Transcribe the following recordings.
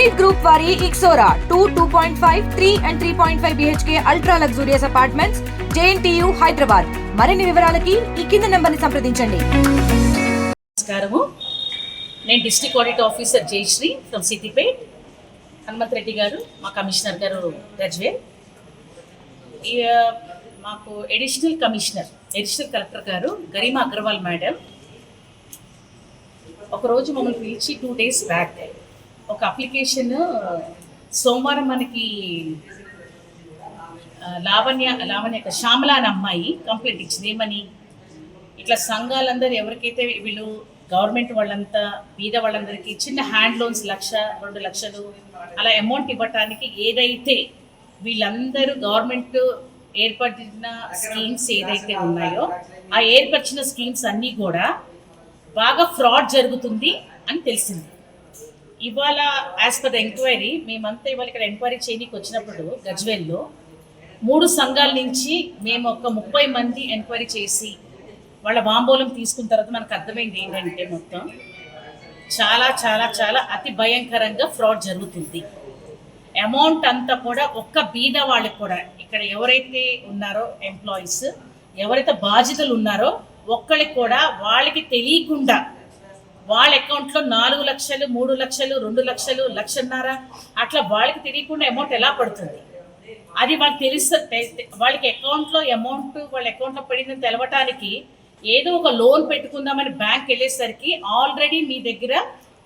Praneeth group వారి Ixora two two point five three and three point five BHK ultra luxurious apartments JNTU Hyderabad మరిన్ని వివరాలకి ఈ కింద నెంబర్ని సంప్రదించండి. నమస్కారము. నేను district audit officer Jayashree from Siddipet Hanumanth Reddy garu మా కమిషనర్ గారు గజ్వేల్ మాకు ఎడిషనల్ కమిషనర్ ఎడిషనల్ కలెక్టర్ గారు గరిమా అగర్వాల్ మేడం. ఒకరోజు మమ్మల్ని పిలిచి టూ డేస్ బ్యాక్ ఒక అప్లికేషన్ సోమవారం మనకి లావణ్య లావణ్య యొక్క శ్యామల అనే అమ్మాయి కంప్లైంట్ ఇచ్చింది. ఏమని? ఇట్లా సంఘాలందరూ ఎవరికైతే వీళ్ళు గవర్నమెంట్ వాళ్ళంతా మీద వాళ్ళందరికీ చిన్న హ్యాండ్ లోన్స్ లక్ష రెండు లక్షలు అలా అమౌంట్ ఇవ్వటానికి ఏదైతే వీళ్ళందరూ గవర్నమెంట్ ఏర్పడిన స్కీమ్స్ ఏదైతే ఉన్నాయో ఆ ఏర్పరిచిన స్కీమ్స్ అన్నీ కూడా బాగా ఫ్రాడ్ జరుగుతుంది అని తెలిసింది. ఇవాళ యాజ్ పర్ ద ఎంక్వైరీ మేమంతా ఇవాళ ఇక్కడ ఎంక్వైరీ చేయడానికి వచ్చినప్పుడు గజ్వేల్లో మూడు సంఘాల నుంచి మేము ఒక ముప్పై మంది ఎంక్వైరీ చేసి వాళ్ళ వాంబోలం తీసుకున్న తర్వాత మనకు అర్థమైంది ఏంటంటే మొత్తం చాలా చాలా చాలా అతి భయంకరంగా ఫ్రాడ్ జరుగుతుంది. అమౌంట్ అంతా కూడా ఒక్క బీద వాళ్ళకి కూడా ఇక్కడ ఎవరైతే ఉన్నారో ఎంప్లాయీస్ ఎవరైతే బాధ్యతలు ఉన్నారో ఒక్కరికి కూడా వాళ్ళకి తెలియకుండా వాళ్ళ అకౌంట్లో నాలుగు లక్షలు మూడు లక్షలు రెండు లక్షలు లక్షన్నర. అట్లా వాళ్ళకి తెలియకుండా అమౌంట్ ఎలా పడుతుంది? అది వాళ్ళకి తెలుస్తుంది వాళ్ళకి అకౌంట్లో అమౌంట్ వాళ్ళ అకౌంట్లో పడిందని తెలవటానికి ఏదో ఒక లోన్ పెట్టుకుందామని బ్యాంక్ వెళ్ళేసరికి ఆల్రెడీ మీ దగ్గర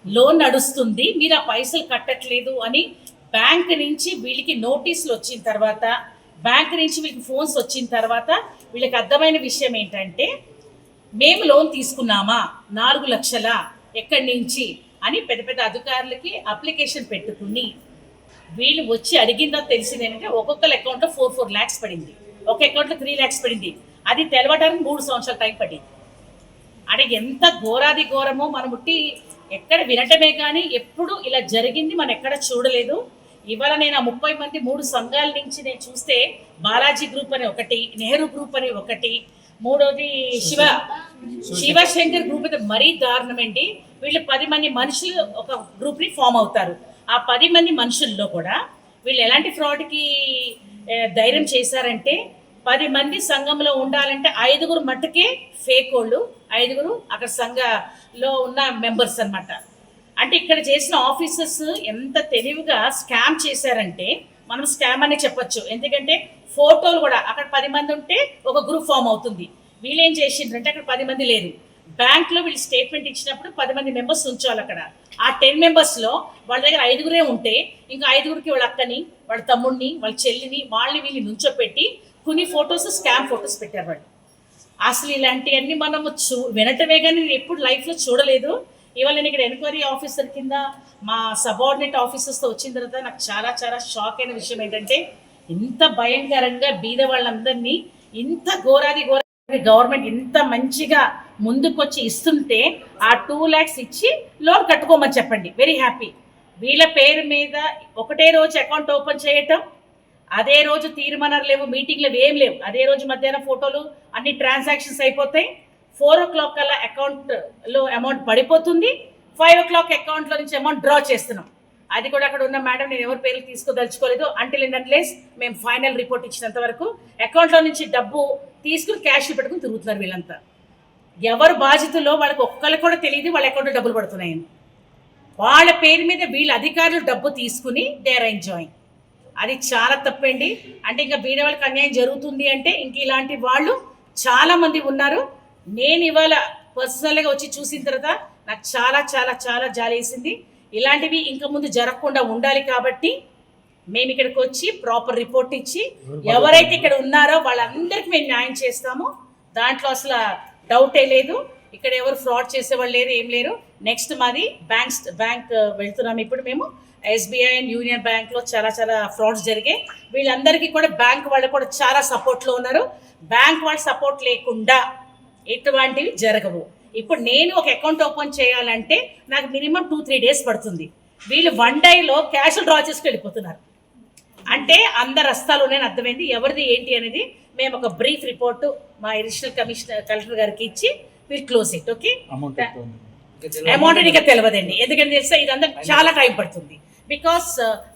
లోన్ నడుస్తుంది. మీరు ఆ పైసలు కట్టట్లేదు అని బ్యాంక్ నుంచి వీళ్ళకి నోటీసులు వచ్చిన తర్వాత బ్యాంక్ నుంచి వీళ్ళకి ఫోన్స్ వచ్చిన తర్వాత వీళ్ళకి అర్థమైన విషయం ఏంటంటే మేము లోన్ తీసుకున్నామా? నాలుగు లక్షల ఎక్కడి నుంచి? అని పెద్ద పెద్ద అధికారులకి అప్లికేషన్ పెట్టుకుని వీళ్ళు వచ్చి అడిగిందో తెలిసింది ఏంటంటే ఒక్కొక్కరి అకౌంట్లో ఫోర్ ఫోర్ ల్యాక్స్ పడింది. ఒక అకౌంట్లో త్రీ ల్యాక్స్ పడింది. అది తెలవడానికి మూడు సంవత్సరాల టైం పడింది. అంటే ఎంత ఘోరాది ఘోరమో మనం ముట్టి ఎక్కడ వినటమే కానీ ఎప్పుడు ఇలా జరిగింది మనం ఎక్కడ చూడలేదు. ఇవాళ నేను ఆ ముప్పై మంది మూడు సంఘాల నుంచి నేను చూస్తే బాలాజీ గ్రూప్ అని ఒకటి నెహ్రూ గ్రూప్ అని ఒకటి మూడోది శివ శివశంకర్ గ్రూప్ అయితే మరీ దారుణమండి వీళ్ళు పది మంది మనుషులు ఒక గ్రూప్ని ఫామ్ అవుతారు. ఆ పది మంది మనుషుల్లో కూడా వీళ్ళు ఎలాంటి ఫ్రాడ్కి ధైర్యం చేశారంటే పది మంది సంఘంలో ఉండాలంటే ఐదుగురు మట్టుకే ఫేక్ వాళ్ళు ఐదుగురు అక్కడ సంఘలో ఉన్న మెంబర్స్ అన్నమాట. అంటే ఇక్కడ చేసిన ఆఫీసర్స్ ఎంత తెలివిగా స్కామ్ చేశారంటే మనం స్కామ్ అనే చెప్పొచ్చు. ఎందుకంటే ఫోటోలు కూడా అక్కడ పది మంది ఉంటే ఒక గ్రూప్ ఫామ్ అవుతుంది. వీళ్ళేం చేసిండ్రంటే అక్కడ పది మంది లేరు. బ్యాంక్లో వీళ్ళు స్టేట్మెంట్ ఇచ్చినప్పుడు పది మంది మెంబర్స్ ఉంచాలి అక్కడ. ఆ టెన్ మెంబర్స్లో వాళ్ళ దగ్గర ఐదుగురే ఉంటే ఇంకా ఐదుగురికి వాళ్ళ అక్కని వాళ్ళ తమ్ముడిని వాళ్ళ చెల్లిని వాళ్ళని వీళ్ళని నుంచోపెట్టి కొన్ని ఫొటోస్ స్కామ్ ఫొటోస్ పెట్టారు వాళ్ళు. అసలు ఇలాంటివన్నీ మనము చూ వినటమే కానీ నేను ఎప్పుడు లైఫ్లో చూడలేదు. ఇవాళ నేను ఇక్కడ ఎంక్వైరీ ఆఫీసర్ కింద మా సబార్డినేట్ ఆఫీసర్స్తో వచ్చిన తర్వాత నాకు చాలా చాలా షాక్ అయిన విషయం ఏంటంటే ఇంత భయంకరంగా బీద వాళ్ళందరినీ ఇంత ఘోరాది ఘోర గవర్నమెంట్ ఇంత మంచిగా ముందుకొచ్చి ఇస్తుంటే ఆ టూ ల్యాక్స్ ఇచ్చి లోన్ కట్టుకోమని చెప్పండి. వెరీ హ్యాపీ వీళ్ళ పేరు మీద ఒకటే రోజు అకౌంట్ ఓపెన్ చేయటం అదే రోజు తీర్మానాలు లేవు మీటింగ్లు ఏం లేవు. అదే రోజు మధ్యాహ్నం ఫోటోలు అన్ని ట్రాన్సాక్షన్స్ అయిపోతాయి. ఫోర్ ఓ క్లాక్ కల్లా అకౌంట్లో అమౌంట్ పడిపోతుంది. ఫైవ్ ఓ క్లాక్ అకౌంట్లో నుంచి అమౌంట్ డ్రా చేస్తున్నాం. అది కూడా అక్కడ ఉన్న మేడం నేను ఎవరి పేర్లు తీసుకోదలుచుకోలేదు. అంటిల్ లేనట్లేస్ అన్లెస్ మేము ఫైనల్ రిపోర్ట్ ఇచ్చినంత వరకు అకౌంట్లో నుంచి డబ్బు తీసుకుని క్యాష్ పెట్టుకుని తిరుగుతున్నారు వీళ్ళంతా. ఎవరు బాధితులో వాళ్ళకి ఒక్కరికి కూడా తెలియదు వాళ్ళ అకౌంట్లో డబ్బులు పడుతున్నాయని. వాళ్ళ పేరు మీద వీళ్ళ అధికారులు డబ్బు తీసుకుని దే ఆర్ ఎంజాయింగ్ అది చాలా తప్పండి. అంటే ఇంకా బీద వాళ్ళకి అన్యాయం జరుగుతుంది అంటే ఇంక ఇలాంటి వాళ్ళు చాలామంది ఉన్నారు. నేను ఇవాళ పర్సనల్గా వచ్చి చూసిన తర్వాత నాకు చాలా చాలా చాలా జాలేసింది. ఇలాంటివి ఇంకా ముందు జరగకుండా ఉండాలి కాబట్టి మేము ఇక్కడికి వచ్చి ప్రాపర్ రిపోర్ట్ ఇచ్చి ఎవరైతే ఇక్కడ ఉన్నారో వాళ్ళందరికీ మేము న్యాయం చేస్తాము. దాంట్లో అసలు డౌటే లేదు. ఇక్కడ ఎవరు ఫ్రాడ్ చేసేవాళ్ళు లేరు ఏం లేరు. నెక్స్ట్ మాది బ్యాంక్స్ బ్యాంక్ వెళ్తున్నాము ఇప్పుడు మేము. ఎస్బీఐ అండ్ యూనియన్ బ్యాంక్లో చాలా చాలా ఫ్రాడ్స్ జరిగాయి. వీళ్ళందరికీ కూడా బ్యాంక్ వాళ్ళు కూడా చాలా సపోర్ట్లో ఉన్నారు. బ్యాంక్ వాళ్ళ సపోర్ట్ లేకుండా ఎటువంటివి జరగవు. ఇప్పుడు నేను ఒక అకౌంట్ ఓపెన్ చేయాలంటే నాకు మినిమం టూ త్రీ డేస్ పడుతుంది. వీళ్ళు వన్ డేలో క్యాష్ డ్రా చేసుకు వెళ్ళిపోతున్నారు. అంటే అందరు రస్తాలు ఉన్నాయని అర్థమైంది. ఎవరిది ఏంటి అనేది మేము ఒక బ్రీఫ్ రిపోర్టు మా అడిషనల్ కమిషనర్ కలెక్టర్ గారికి ఇచ్చి will close it okay amount ఇంకా తెలియదండి. ఎందుకంటే తెలిస్తే ఇదంతా చాలా టైం పడుతుంది. బికాస్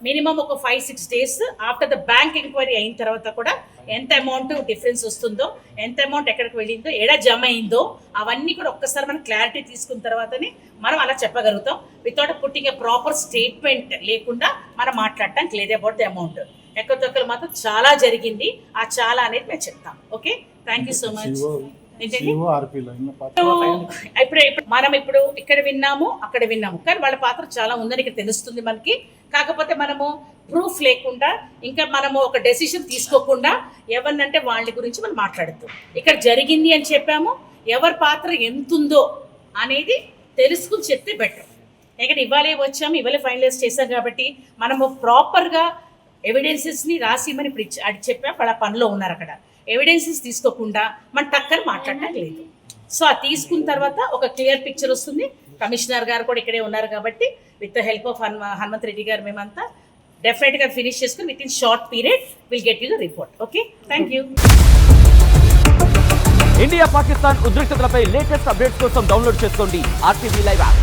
మినిమం ఒక five six days after the bank enquiry అయిన తర్వాత కూడా ఎంత అమౌంట్ డిఫరెన్స్ వస్తుందో ఎంత అమౌంట్ ఎక్కడికి వెళ్ళిందో ఎడ జమ అయిందో అవన్నీ కూడా ఒక్కసారి మనం క్లారిటీ తీసుకున్న తర్వాతనే మనం అలా చెప్పగలుగుతాం. Without putting a proper statement లేకుండా మనం మాట్లాడటానికి లేదే అబౌట్ ది అమౌంట్ ఎక్కడ తొక్కలు మాత్రం చాలా జరిగింది. ఆ చాలా అనేది మేము చెప్తాం. Okay thank you so much ఇప్పుడు మనం ఇప్పుడు ఇక్కడ విన్నాము అక్కడ విన్నాము. కానీ వాళ్ళ పాత్ర చాలా ఉందని ఇక్కడ తెలుస్తుంది మనకి. కాకపోతే మనము ప్రూఫ్ లేకుండా ఇంకా మనము ఒక డెసిషన్ తీసుకోకుండా ఎవరినంటే వాళ్ళ గురించి మనం మాట్లాడుతాం. ఇక్కడ జరిగింది అని చెప్పాము ఎవరి పాత్ర ఎంతుందో అనేది తెలుసుకుని చెప్తే బెటర్ ఎందుకంటే ఇవాళే వచ్చాము ఇవాళే ఫైనలైజ్ చేశాం కాబట్టి మనము ప్రాపర్గా ఎవిడెన్సెస్ని రాసి మనం ఇప్పుడు అది చెప్పాం వాళ్ళ పనిలో ఉన్నారు అక్కడ. ఎవిడెన్సెస్ తీసుకోకుండా మనం టక్కని మాట్లాడటం లేదు. సో అది తీసుకున్న తర్వాత ఒక క్లియర్ పిక్చర్ వస్తుంది. కమిషనర్ గారు కూడా ఇక్కడే ఉన్నారు కాబట్టి with the help of Hanuma Hanumanth Reddy గారు మేమంతా డెఫినెట్గా ఫినిష్ చేసుకుని with in short period will get you the report okay thank you India Pakistan ఉద్రిక్తతలపై latest updates కోసం డౌన్లోడ్ చేసుకోండి. RTV live app